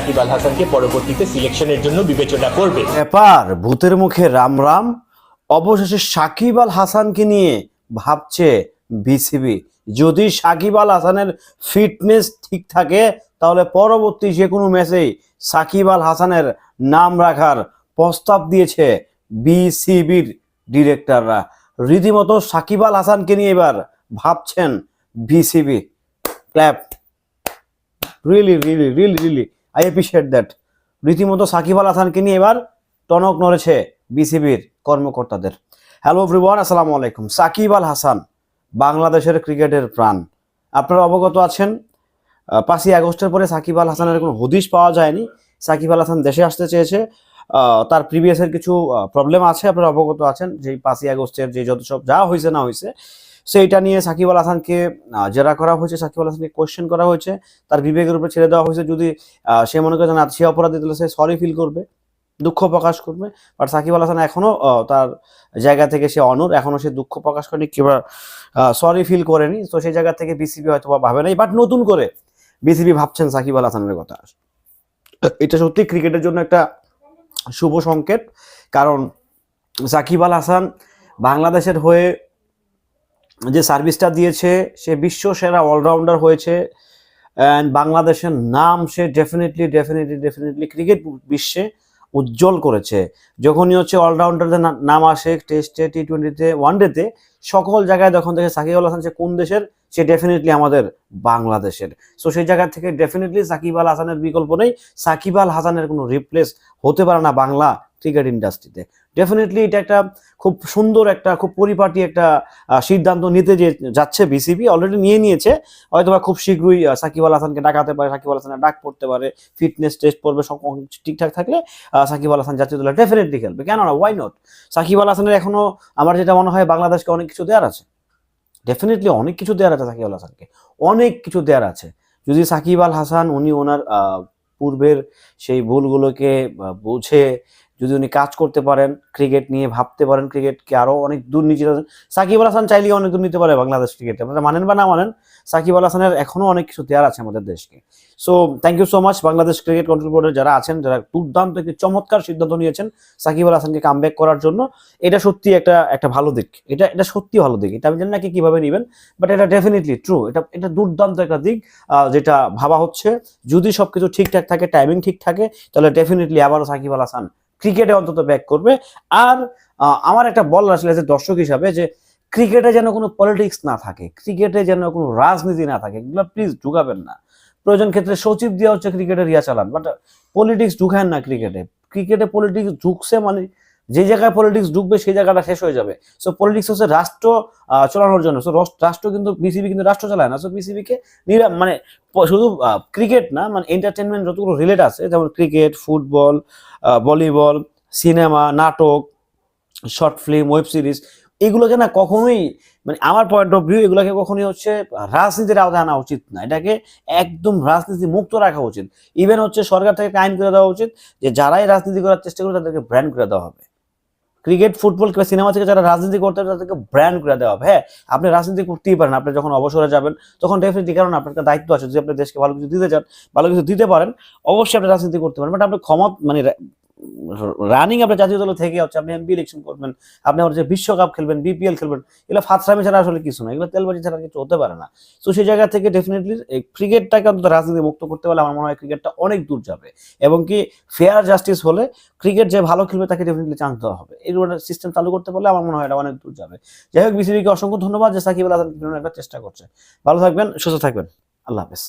সাকিব আল হাসানকে পরবর্তীতে সিলেকশনের জন্য বিবেচনা করবে। ব্যাপার, ভূতের মুখে রাম রাম, অবশেষে সাকিব আল হাসানকে নিয়ে ভাবছে বিসিবি। যদি সাকিব আল হাসানের ফিটনেস ঠিক থাকে, তাহলে পরবর্তী যে কোনো ম্যাচেই সাকিব আল হাসানের নাম রাখার প্রস্তাব দিয়েছে বিসিবির ডিরেক্টররা রীতিমতো সাকিব আল হাসানকে নিয়ে এবার ভাবছেন BCB. Clap really really really really I appreciate that রীতিমতো সাকিব আল হাসানকে নিয়ে এবার টনক নড়েছে বিসিবির কর্মকর্তাদের। হ্যালো এভরিওয়ান আসসালামু আলাইকুম। সাকিব আল হাসান, বাংলাদেশের ক্রিকেটের প্রাণ। আপনারা অবগত আছেন পাঁচই আগস্টের পরে সাকিব আল হাসানের কোনো হদিশ পাওয়া যায়নি। সাকিব আল হাসান দেশে আসতে চেয়েছে তার প্রিভিয়াসের কিছু প্রবলেম আছে, আপনারা অবগত আছেন যে পাঁচই আগস্টের যে যত সব যা হয়েছে না হয়েছে সেইটা নিয়ে সাকিব আল হাসানকে জেরা করা হয়েছে, সাকিব আল হাসানকে কোয়েশ্চেন করা হয়েছে। তার বিবেকের উপরে ছেড়ে দেওয়া হয়েছে। যদি সে মনে করে না, সে অপরাধী, তাহলে সে সরি ফিল করবে, দুঃখ প্রকাশ করবে। বাট সাকিব আল হাসান এখনও তার জায়গা থেকে সে অনর এখনও সে দুঃখ প্রকাশ করেনি কিংবা সরি ফিল করেনি। তো সেই জায়গা থেকে বিসিবি হয়তো ভাবে নাই। বাট নতুন করে বিসিবি ভাবছেন সাকিব আল হাসানের কথা। এটা সত্যি ক্রিকেটের জন্য একটা শুভ সংকেত। কারণ সাকিব আল হাসান বাংলাদেশের হয়ে যে সার্ভিসটা দিয়েছে, সে বিশ্ব সেরা অলরাউন্ডার হয়েছে অ্যান্ড বাংলাদেশের নাম সে ডেফিনেটলি ডেফিনেটলি ডেফিনেটলি ক্রিকেট বিশ্বে উজ্জ্বল করেছে। যখনই হচ্ছে অলরাউন্ডারদের নাম আসে টেস্টে টি টোয়েন্টিতে ওয়ানডেতে সকল জায়গায় যখন থেকে সাকিব আল হাসান সে কোন দেশের, সে ডেফিনেটলি আমাদের বাংলাদেশের। সো সেই জায়গা থেকে ডেফিনেটলি সাকিব আল হাসানের বিকল্প নেই। সাকিব আল হাসানের কোনো রিপ্লেস হতে পারে না বাংলা ক্রিকেট ইন্ডাস্ট্রিতে ডেফিনেটলি এটা একটা খুব সুন্দর একটা, খুব পরিপাটি একটা সিদ্ধান্ত নিতে যে যাচ্ছে বিসিবি অলরেডি নিয়ে নিয়েছে। হয়তোবা খুব শীঘ্রই সাকিব আল হাসানকে ডাকাতে পারে, সাকিব আল হাসানের ডাক পড়তে পারে ফিটনেস টেস্ট পড়বে, সব ঠিকঠাক থাকলে সাকিব আল হাসান জাতীয় দলে ডেফিনেটলি খেলবে। কেন না ওয়াই নট সাকিব আল হাসানের এখনও আমার যেটা মনে হয় বাংলাদেশকে অনেক কিছু দেওয়ার আছে। ডেফিনেটলি অনেক কিছু দেওয়ার আছে সাকিব আল হাসানকে। অনেক কিছু দেওয়ার আছে। যদি সাকিব আল হাসান উনি ওনার পূর্বের সেই ভুলগুলোকে বুঝে যদি উনি কাজ করতে পারেন ক্রিকেট নিয়ে ভাবতে পারেন ক্রিকেটকে আরও অনেক দূর যেতে সাকিব আল হাসান চাইলেই অনেক দূর নিতে পারে বাংলাদেশ ক্রিকেটে আপনারা মানেন বা না মানেন, সাকিব আল হাসানের এখনও অনেক কিছু দেওয়ার আছে আমাদের দেশকে। So thank you so much Bangladesh cricket control বোর্ডের যারা আছেন, যারা দুর্দান্ত একটি চমৎকার সিদ্ধান্ত নিয়েছেন সাকিব আল হাসানকে কামব্যাক করার জন্য, এটা সত্যি একটা একটা ভালো দিক। এটা এটা সত্যি ভালো দিক। এটা আমি জানি না কি কীভাবে নেবেন বাট এটা ডেফিনেটলি ট্রু এটা এটা দুর্দান্ত একটা দিক যেটা ভাবা হচ্ছে। যদি সব কিছু ঠিকঠাক থাকে টাইমিং ঠিক থাকে, তাহলে ডেফিনেটলি আবারও সাকিব আল হাসান ক্রিকেটে অন্তত ব্যাক করবে। আর আমার একটা বল আসলে যে দর্শক হিসাবে যে ক্রিকেটে যেন কোনো পলিটিক্স না থাকে, ক্রিকেটে যেন কোনো রাজনীতি না থাকে, এগুলো প্লিজ ঢুকাবেন না। প্রয়োজন ক্ষেত্রে সচিব দেওয়া হচ্ছে ক্রিকেটের ইয়া চালান বাট পলিটিক্স ঢুকান না ক্রিকেটে। ক্রিকেটে পলিটিক্স ঢুকছে মানে যে জায়গায় পলিটিক্স ঢুকবে, সেই জায়গাটা শেষ হয়ে যাবে। সো পলিটিক্স হচ্ছে রাষ্ট্র চালানোর জন্য। সো রাষ্ট্র কিন্তু বিসিবি কিন্তু রাষ্ট্র চালায় না। সো বিসিবিকে মানে শুধু ক্রিকেট না মানে এন্টারটেনমেন্ট যতগুলো রিলেট আছে, যেমন ক্রিকেট ফুটবল ভলিবল সিনেমা নাটক শর্ট ফিল্ম ওয়েব সিরিজ এগুলোকে না কখনোই মানে আমার পয়েন্ট অফ ভিউ এগুলোকে কখনোই হচ্ছে রাজনীতির আওতায় আনা উচিত না। এটাকে একদম রাজনীতি মুক্ত রাখা উচিত। ইভেন হচ্ছে সরকার থেকে আইন করে দেওয়া উচিত যে, যারাই রাজনীতি করার চেষ্টা করে তাদেরকে ব্র্যান্ড করে দেওয়া হবে। ক্রিকেট, ফুটবল কিংবা সিনেমা থেকে যারা রাজনীতি করতে হবে তাদেরকে ব্র্যান্ড করে দেওয়া হবে। হ্যাঁ আপনি রাজনীতি করতেই পারেন। আপনি যখন অবসরে যাবেন, তখন ডেফিনেটলি কারণ আপনার দায়িত্ব আছে। যদি আপনি দেশকে ভালো কিছু দিতে চান, ভালো কিছু দিতে পারেন, অবশ্যই আপনি রাজনীতি করতে পারেন। বাট আপনি ক্ষমা মানে রানিং আপনি জাতীয় দল থেকে হচ্ছে আপনি এমপি ইলেকশন করবেন, আপনি হচ্ছে বিশ্বকাপ খেলবেন বিপিএল খেলবেন, এগুলো ফাতরামি ছাড়া আসলে কিছু না, এগুলো তেলবাজি ছাড়া কিছু হতে পারে না। তো সেই জায়গা থেকে ডেফিনেটলি ক্রিকেটটাকে অন্তত রাজনীতি মুক্ত করতে পারলে আমার মনে হয় ক্রিকেটটা অনেক দূর যাবে। এবং কি ফেয়ার জাস্টিস হলে ক্রিকেট যে ভালো খেলবে তাকে ডেফিনেটলি চান্স দেওয়া হবে। একটা সিস্টেম চালু করতে পারলে আমার মনে হয় এটা অনেক দূর যাবে। যাই হোক বিসিবিকে অসংখ্য ধন্যবাদ যে সাকিব আল হাসান একটা চেষ্টা করছে। ভালো থাকবেন, সুস্থ থাকবেন। আল্লাহ হাফেজ।